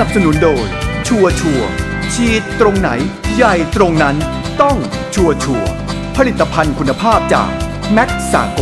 นับสนุนโดย ชัวชัวฉีดตรงไหน ใหญ่ตรงนั้น ต้องชัวชัวผลิตภัณฑ์คุณภาพจาก แม็กซาโก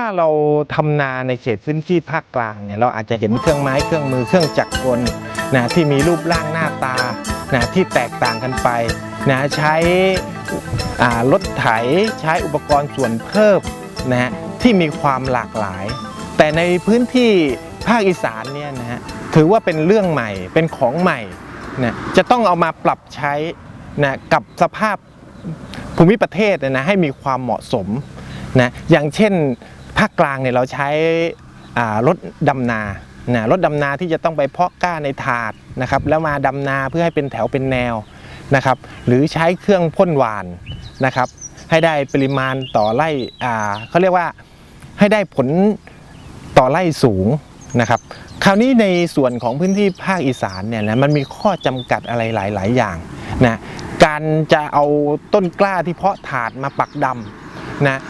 ถ้าเราทำนาในเขตพื้นที่ภาคกลางเนี่ยเราอาจจะเห็นเครื่องไม้เครื่องมือเครื่องจักรกลนะที่มีรูปร่างหน้าตานะที่แตกต่างกันไปนะใช้รถไถใช้อุปกรณ์ส่วนเพิ่มนะฮะที่มีความหลากหลาย แต่ในพื้นที่ภาคอีสานเนี่ยนะฮะถือว่าเป็นเรื่องใหม่เป็นของใหม่นะจะต้องเอามาปรับใช้นะกับสภาพภูมิประเทศนะให้มีความเหมาะสมนะอย่างเช่น ภาคกลางเนี่ยเราใช้รถดำนานะรถดำนาที่จะต้องไปเพาะกล้าในถาดนะครับแล้วมาดำนาเพื่อให้เป็นแถวเป็นแนวนะครับหรือใช้เครื่องพ่นหวานนะครับให้ได้ปริมาณต่อไร่เขาเรียกว่าให้ได้ผลต่อไร่สูงนะครับคราวนี้ในส่วนของพื้นที่ภาคอีสานเนี่ยนะมันมีข้อจำกัดอะไรหลาย ๆ อย่างนะการจะเอาต้นกล้าที่เพาะถาดมาปักดำนะ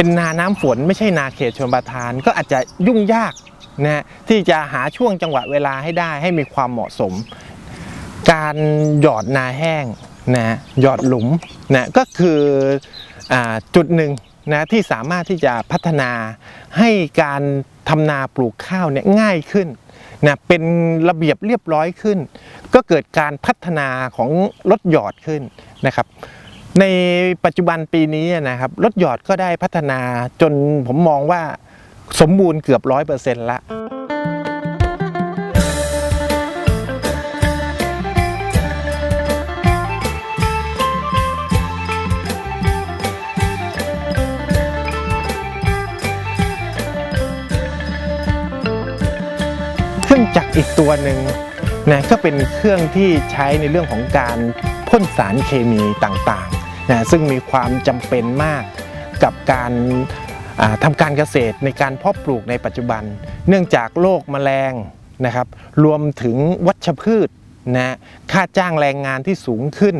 เป็นนาน้ำฝนไม่ใช่นาเขตชนประทาน ก็อาจจะยุ่งยากนะที่จะหาช่วงจังหวะเวลาให้ได้ให้มีความเหมาะสม การหยอดนาแห้งนะหยอดหลุมนะก็คืออาจุดหนึ่งนะที่สามารถที่จะพัฒนาให้การทำนาปลูกข้าวเนี่ยง่ายขึ้นนะเป็นระเบียบเรียบร้อยขึ้น ก็เกิดการพัฒนาของรถหยอดขึ้นนะครับ ในปัจจุบันปีนี้นะครับรถหยอดก็ได้พัฒนาจนผมมองว่าสมบูรณ์เกือบร้อยเปอร์เซ็นต์ละเครื่องจักรอีกตัวหนึ่งนะก็เป็นเครื่องที่ใช้ในเรื่องของการพ่นสารเคมีต่างๆ นะซึ่งมีความจำเป็นมากกับการอ่าทำการเกษตรในการเพาะปลูกในปัจจุบัน เนื่องจากโรคแมลงนะครับ รวมถึงวัชพืชนะค่าจ้างแรงงานที่สูงขึ้น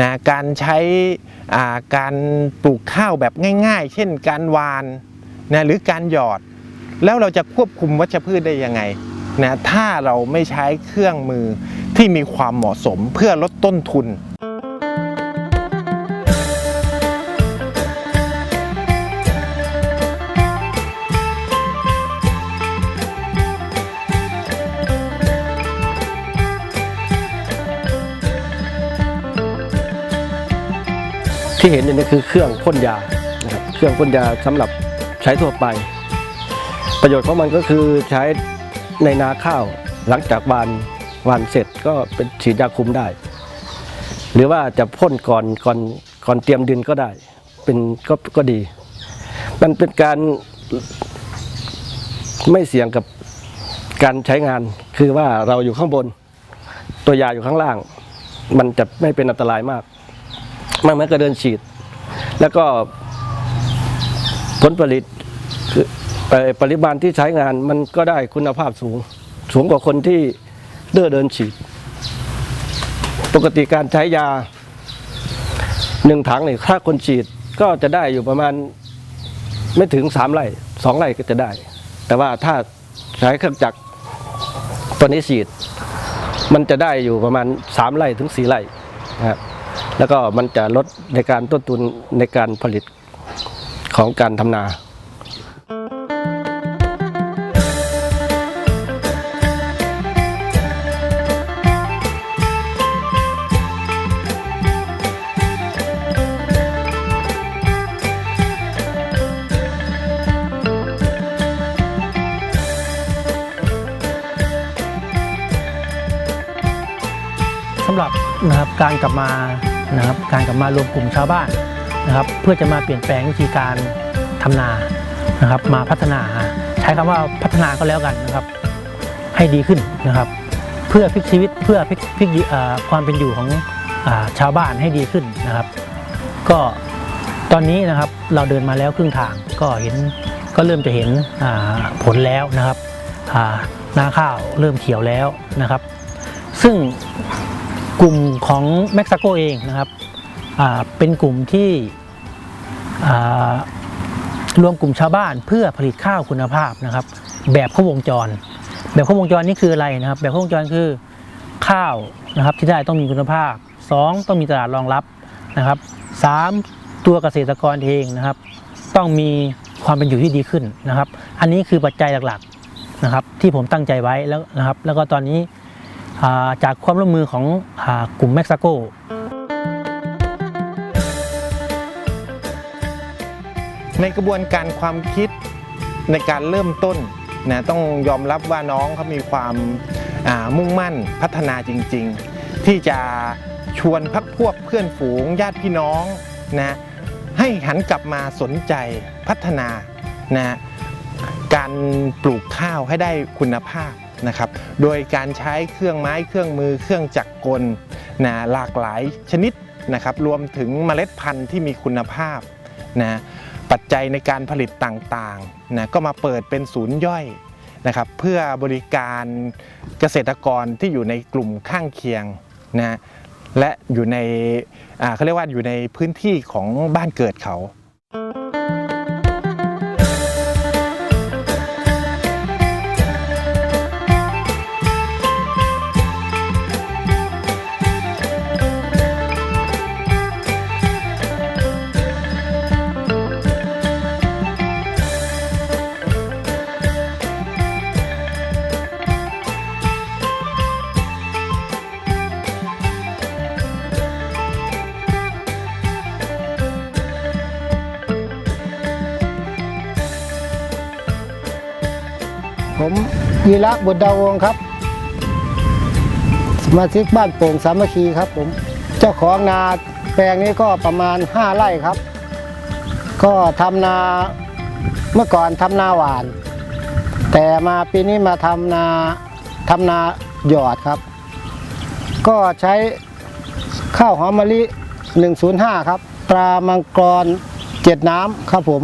นะการใช้การปลูกข้าวแบบง่าย ๆ เช่นการวานนะหรือการหยอด แล้วเราจะควบคุมวัชพืชได้ยังไงนะถ้าเราไม่ใช้เครื่องมือที่มีความเหมาะสมเพื่อลดต้นทุน ที่เห็นเนี่ยคือเครื่องพ่นยานะครับเครื่องพ่นยาสำหรับใช้ทั่วไป ประโยชน์ของมันก็คือใช้ในนาข้าวหลังจากวานวานเสร็จก็เป็นฉีดยาคุมได้ หรือว่าจะพ่นก่อนก่อนก่อนเตรียมดินก็ได้เป็นก็ก็ดี มันเป็นการไม่เสี่ยงกับการใช้งานคือว่าเราอยู่ข้างบน ตัวยาอยู่ข้างล่าง มันจะไม่เป็นอันตรายมาก มันเหมือนกับเดินฉีด แล้วก็ผลผลิตคือปริมาณที่ใช้งานมันก็ได้คุณภาพสูง สูงกว่าคนที่เดินเดินฉีด ปกติการใช้ยาหนึ่งถังเนี่ยถ้าคนฉีดก็จะได้อยู่ประมาณไม่ถึงสามไร่สองไร่ก็จะได้ แต่ว่าถ้าใช้เครื่องจักรตัวนี้ฉีด มันจะได้อยู่ประมาณสามไร่ถึงสี่ไร่นะครับ แล้วก็มันจะลดในการต้นทุนในการผลิตของการทำนาสำหรับนะครับการกลับมา นะครับ การกลับมารวมกลุ่มชาวบ้านนะครับ เพื่อจะมาเปลี่ยนแปลงวิธีการทำนานะครับ มาพัฒนาใช้คำว่าพัฒนาก็แล้วกันนะครับ ให้ดีขึ้นนะครับ เพื่อพลิกชีวิตเพื่อพลิกพลิกความเป็นอยู่ของอชาวบ้านให้ดีขึ้นนะครับ ก็ตอนนี้นะครับเราเดินมาแล้วครึ่งทางก็เห็นก็เริ่มจะเห็นผลแล้วนะครับนาข้าวเริ่มเขียวแล้วนะครับ ซึ่ง กลุ่มของเม็กซิโกเองนะครับเป็นกลุ่มที่รวมกลุ่มชาวบ้านเพื่อผลิตข้าวคุณภาพนะครับ แบบครบวงจร แบบครบวงจรนี่คืออะไรนะครับ แบบครบวงจรคือข้าวนะครับที่ได้ต้องมีคุณภาพ 2 ต้องมีตลาดรองรับนะครับ 3 ตัวเกษตรกรเองนะครับ ต้องมีความเป็นอยู่ที่ดีขึ้นนะครับ อันนี้คือปัจจัยหลักๆนะครับ ที่ผมตั้งใจไว้แล้วนะครับ แล้วก็ตอนนี้ จากความร่วมมือของอกลุ่มเม็กซิโกในกระบวนการความคิดในการเริ่มต้นนะต้องยอมรับว่าน้องเขามีความามุ่งมั่นพัฒนาจริง ๆ ที่จะชวนพักพวกเพื่อนฝูง ญาติพี่น้องนะให้หันกลับมาสนใจพัฒนานะการปลูกข้าวให้ได้คุณภาพ นะครับ โดยการใช้เครื่องไม้เครื่องมือเครื่องจักรกลนะหลากหลายชนิดนะครับ รวมถึงเมล็ดพันธุ์ที่มีคุณภาพนะปัจจัยในการผลิตต่างๆนะก็มาเปิดเป็นศูนย์ย่อยนะครับ เพื่อบริการเกษตรกรที่อยู่ในกลุ่มข้างเคียงนะและอยู่ในเขาเรียกว่าอยู่ในพื้นที่ของบ้านเกิดเขา ผมวีระบุตรดาวงศ์ครับ สมาชิกบ้านโป่งสามัคคีครับ ผมเจ้าของนาแปลงนี้ก็ประมาณ 5 ไร่ครับ ก็ทำนาเมื่อก่อนทำนาหวาน แต่มาปีนี้มาทำนาทำนาหยอดครับ ก็ใช้ข้าวหอมมะลิ 105 ครับ ตรามังกรเจ็ดน้ำครับผม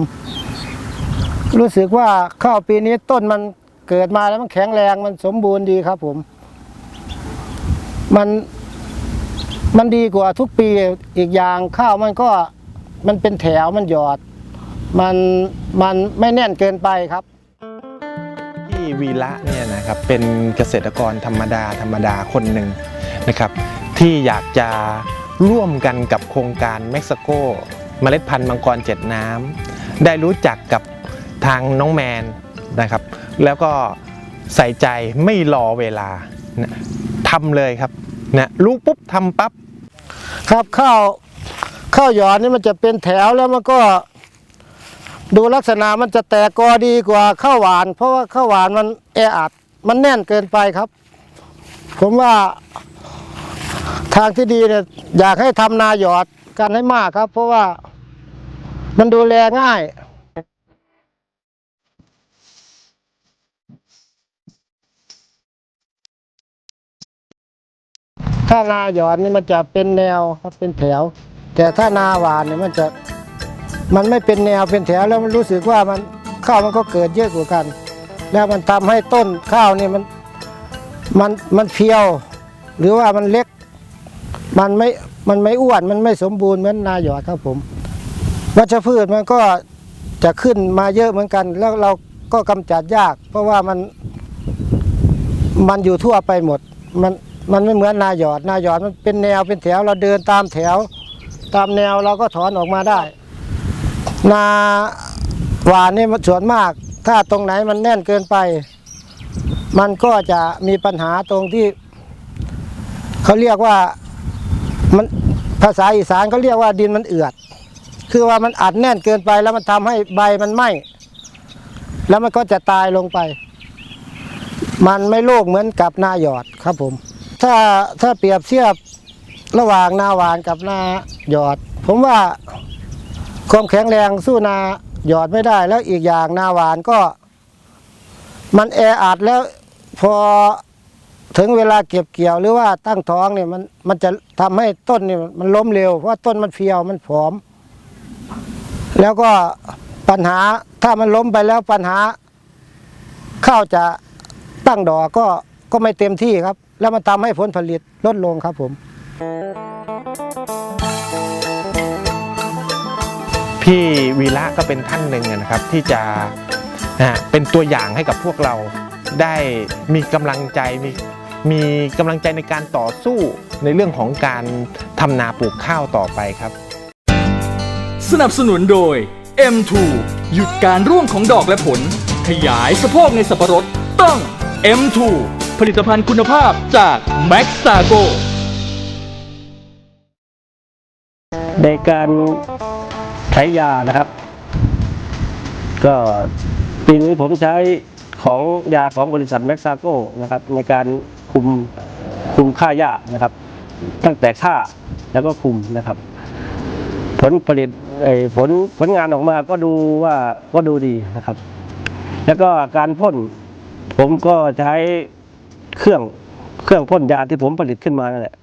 รู้สึกว่าข้าวปีนี้ต้นมัน เกิดมาแล้วมันแข็งแรงมันสมบูรณ์ดีครับผม มันมันดีกว่าทุกปีอีกอย่างข้าวมันก็มันเป็นแถวมันหยอด มันมันไม่แน่นเกินไปครับที่วีระเนี่ยนะครับเป็นเกษตรกรธรรมดาธรรมดาคนหนึ่งนะครับ ที่อยากจะร่วมกันกับโครงการเม็กซิโกเมล็ดพันธุ์มังกรเจ็ดน้ำได้รู้จักกับทางน้องแมนนะครับ แล้วก็ใส่ใจไม่รอเวลานะทำเลยครับนะรู้ปุ๊บทำปั๊บครับข้าวข้าวหยอดนี่มันจะเป็นแถวแล้วมันก็ ดูลักษณะมันจะแตกกอดีกว่าข้าวหวาน เพราะว่าข้าวหวานมันแออัดมันแน่นเกินไปครับ ผมว่าทางที่ดีเนี่ยอยากให้ทำนาหยอดกันให้มากครับ เพราะว่ามันดูแลง่าย ถ้านาหยอดนี่มันจะเป็นแนวครับเป็นแถว แต่ถ้านาหวานเนี่ยมันจะมันไม่เป็นแนวเป็นแถวแล้วมันรู้สึกว่ามันข้าวมันก็เกิดเยอะกว่ากัน แล้วมันทำให้ต้นข้าวนี่มันมันมันเพียว หรือว่ามันเล็ก มันไม่มันไม่อ้วนมันไม่สมบูรณ์เหมือนนาหยอดครับผมวัชพืชมันก็จะขึ้นมาเยอะเหมือนกัน แล้วเราก็กำจัดยาก เพราะว่ามันมันอยู่ทั่วไปหมดมัน มันไม่เหมือนนาหยอดนาหยอดมันเป็นแนวเป็นแถวเราเดินตามแถว ตามแนวเราก็ถอนออกมาได้ นาหวานนี่มันส่วนมาก ถ้าตรงไหนมันแน่นเกินไป มันก็จะมีปัญหาตรงที่ เขาเรียกว่ามันภาษาอีสานเขาเรียกว่าดินมันเอือด คือว่ามันอัดแน่นเกินไปแล้วมันทำให้ใบมันไหม้แล้วมันก็จะตายลงไป มันไม่โล่งเหมือนกับนาหยอดครับผม ถ้าถ้าเปรียบเทียบระหว่างนาหวานกับนาหยอด ผมว่าความแข็งแรงสู้นาหยอดไม่ได้ แล้วอีกอย่างนาหวานก็ มันแออัดแล้วพอถึงเวลาเก็บเกี่ยวหรือว่าตั้งท้องเนี่ยมันมันจะทำให้ต้นเนี่ยมันล้มเร็วเพราะต้นมันเพียวมันผอม แล้วก็ปัญหาถ้ามันล้มไปแล้วปัญหาข้าวจะตั้งดอกก็ก็ไม่เต็มที่ครับ แล้วมันทำให้ผลผลิตลดลงครับผม พี่วีระก็เป็นท่านหนึ่งนะครับที่จะนะฮะเป็นตัวอย่างให้กับพวกเราได้มีกำลังใจมีมีกำลังใจในการต่อสู้ในเรื่องของการทำนาปลูกข้าวต่อไปครับ สนับสนุนโดย M2 หยุดการร่วงของดอกและผล ขยายสะโพกในสับปะรดต้อง M2 ผลิตภัณฑ์คุณภาพจาก Max s a g o ในการใช้ยานะครับ ก็ปีนี้ผมใช้ของยาของบริษัทแม็กซาโกนะครับ ในการคุมคุมค่าหญ้านะครับ ตั้งแต่ค่าแล้วก็คุมนะครับ ผลผลิตไอ้ผลผลงานออกมาก็ดูว่าก็ดูดีนะครับ แล้วก็การพ่นผมก็ใช้ เครื่องเครื่องพ่นยาที่ผมผลิตขึ้นมานั่นแหละ